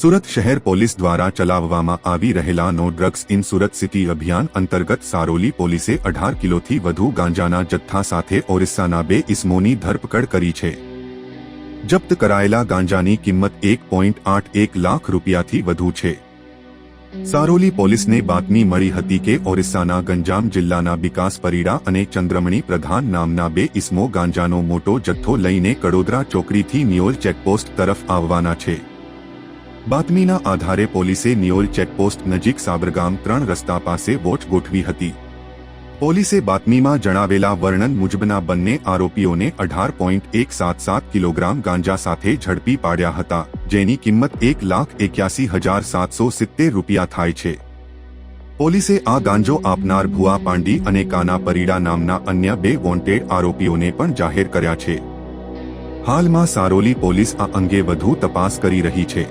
સુરત શહેર પોલીસ દ્વારા ચલાવવામાં આવી રહેલા no drugs in Surat city અભિયાન અંતર્ગત સારોલી પોલીસે અઢાર કિલોથી વધુ ગાંજાના જથ્થા સાથે ઓરિસ્સાના બે ઇસમોની ધરપકડ કરી છે. જપ્ત કરાયેલા ગાંજાની કિંમત એક પોઈન્ટ આઠ એક લાખ રૂપિયાથી વધુ છે. સારોલી પોલીસને બાતમી મળી હતી કે ઓરિસ્સાના ગંજામ જિલ્લાના વિકાસ પરીડા અને ચંદ્રમણી પ્રધાન નામના બે ઇસમો ગાંજાનો મોટો જથ્થો લઈને કડોદરા ચોકડીથી નિયોલ ચેકપોસ્ટ તરફ આવવાના છે. બાતમીના આધારે પોલીસે નિયોલ ચેકપોસ્ટ નજીક સાબરગામ ત્રણ રસ્તા પાસે વોચ ગોઠવી હતી. પોલીસે બાતમીમાં જણાવેલા વર્ણન મુજબના બંને આરોપીઓને અઢાર પોઈન્ટ એક સાત સાત કિલોગ્રામ ગાંજા સાથે ઝડપી પાડ્યા હતા, જેની કિંમત એક લાખ એક્યાસી હજાર સાતસો સિત્તેર રૂપિયા થાય છે. પોલીસે આ ગાંજો આપનાર ભુઆ પાંડી અને કાના પરીડા નામના અન્ય બે વોન્ટેડ આરોપીઓને પણ જાહેર કર્યા છે. હાલમાં સારોલી પોલીસ આ અંગે વધુ તપાસ કરી રહી છે.